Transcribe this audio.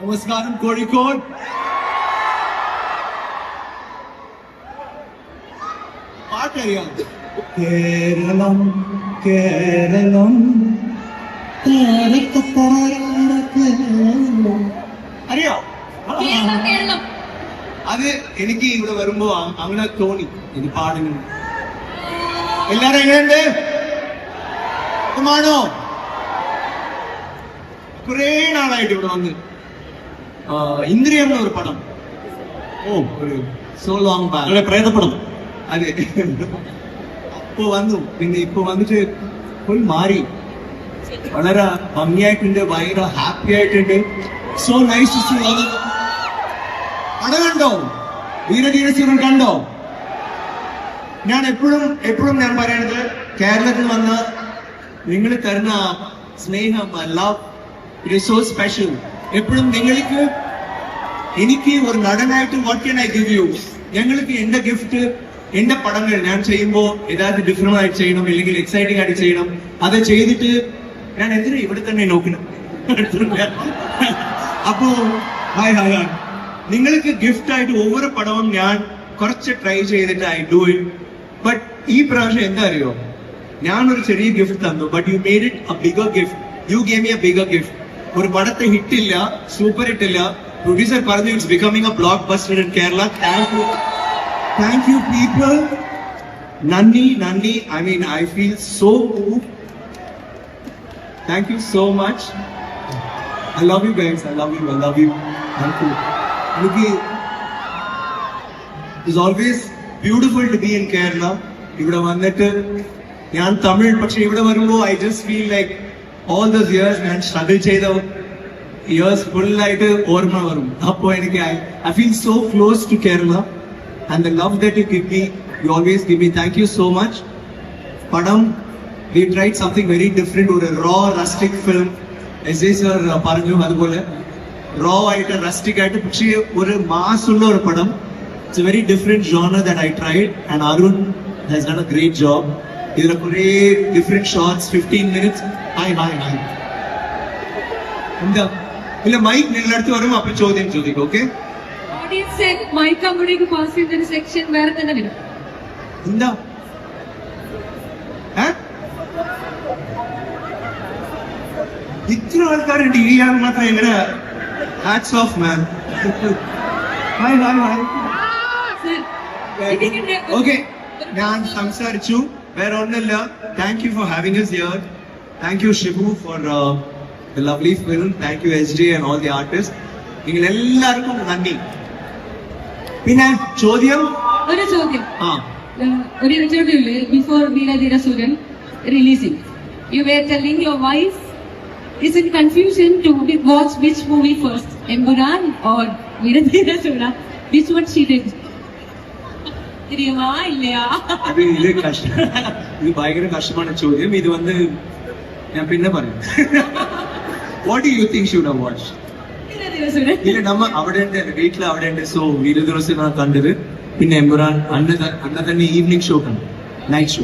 നമസ്കാരം കോഴിക്കോട്. പാട്ടറിയാം. കേരളം കേരളം. അറിയോ? അത് എനിക്ക് ഇവിടെ വരുമ്പോ അങ്ങനെ തോന്നി. ഇത് പാടുന്നു എല്ലാരും എങ്ങനെയുണ്ട്? സുഖമാണോ? കുറേ നാളായിട്ട് ഇവിടെ വന്ന് ഇന്ദ്രിയം എന്ന ഒരു പടം. ഓ. ഒരു സോ ലോങ് ബാക്ക് പ്രേതപ്പടം അതെ. അപ്പൊ വന്നു. പിന്നെ ഇപ്പൊ വന്നിട്ട് ഫുൾ മാറി. വളരെ ഭംഗിയായിട്ടുണ്ട് ഭയങ്കര ഹാപ്പി ആയിട്ടുണ്ട്. സോ നൈസ് ടു സീ പടം കണ്ടോ? വീരധീരസൂരൻ കണ്ടോ? ഞാൻ എപ്പോഴും എപ്പോഴും ഞാൻ പറയണത് കേരളത്തിൽ വന്ന് നിങ്ങൾ തരുന്ന സ്നേഹം love it is so special എപ്പോഴും നിങ്ങൾക്ക് എനിക്ക് ഒരു നടനായിട്ട് what can I give you ഞങ്ങൾക്ക് എന്റെ ഗിഫ്റ്റ് എന്റെ പടങ്ങൾ ഞാൻ ചെയ്യുമ്പോൾ യഥാർത്ഥ ഡിഫറെന്റ് ആയിട്ട് ചെയ്യണം അല്ലെങ്കിൽ എക്സൈറ്റിംഗ് ആയിട്ട് ചെയ്യണം. അത് ചെയ്തിട്ട് ഞാൻ എന്തിനാ ഇവിടെ തന്നെ നോക്കണം? അപ്പോ ഹായ് ഹായ് നിങ്ങൾക്ക് ഗിഫ്റ്റ് ആയിട്ട് ഓരോ പടവും ഞാൻ കുറച്ച് ട്രൈ ചെയ്തിട്ട് ഐ ഡു ഇറ്റ് ബട്ട് ഈ പ്രാവശ്യം എന്താ അറിയോ? ഞാനൊരു ചെറിയ ഗിഫ്റ്റ് തന്നു but you made it a bigger gift you me a bigger gift ഒരു പടത്തെ ഹിറ്റ് ഇല്ല സൂപ്പർ ഹിറ്റ് ഇല്ല പ്രൊഡ്യൂസർ പറഞ്ഞു it's becoming a blockbuster in Kerala thank you thank you people നന്ദി നന്ദി I mean I feel so move thank you so much I love you guys I love you I love you thank you എനിക്ക് it's always beautiful to be in Kerala ഇവിടെ വന്നിട്ട് ഞാൻ തമിഴ് പക്ഷെ ഇവിടെ വരുമ്പോൾ I just feel like all those years ഞാൻ struggle ചെയ്ത years ഫുള്ളായിട്ട് ഓർമ്മ വരും അപ്പോൾ എനിക്ക് I I feel so close to Kerala and the love that you give me you always give me thank you so much പടം we tried something very different ഒരു raw rustic film S J sir പറഞ്ഞു അതുപോലെ raw ആയിട്ട് rustic ആയിട്ട് പക്ഷേ ഒരു mass ഉള്ള ഒരു പടം it's a very different genre that I tried and Arun has done a great job ഇതിൽ കുറേ different shorts fifteen minutes high ആയി ആയി. എന്താ? ഇല്ല മൈക്ക് നിങ്ങളടുത്ത് വരും അപ്പൊ ചോദ്യം ചോദിക്കും ഓക്കെ ഓഡിയൻസ് മൈക്ക് അങ്ങോട്ടേക്ക് പാസ് ചെയ്തൊരു സെക്ഷൻ വേറെ തന്നെ വരും. എന്താ? ഇത്ര ആൾക്കാരുണ്ട് ഈ ആൾ മാത്രം എങ്ങനെ hats off man hi hi hi okay ഞാൻ സംസാരിച്ചു. വേറെ ഒന്നല്ല. Thank you for having us here thank you Shibu for the lovely film thank you ST and all the artist നിങ്ങൾ എല്ലാവർക്കും നന്ദി പിന്നെ ചോദ്യം ഒരു ചോദ്യം ആ ഒരു ഇന്റർവ്യൂല് before Veera Dheera Suryan releasing you were telling your wife is in confusion to watch which movie first, Emburan or Veeradheera Sura. Which one she did? தெரியுமா இல்லையா இது கஷ்டம் இது ചോദ്യം இது வந்து ഞാൻ പിന്നെ പറയും what you think should watch Veera Dheera Sooran ഇല്ല നമ്മ അവിടെ ഉണ്ട് വീട്ടിൽ അവിടെ ഉണ്ട് സോ വീര ദിവസം കണ്ടത് പിന്നെ എമ്പുറാൻ അന്ന് ത- അന്ന് തന്നെ ഈവനിങ് ഷോ കണ്ടു നൈറ്റ് ഷോ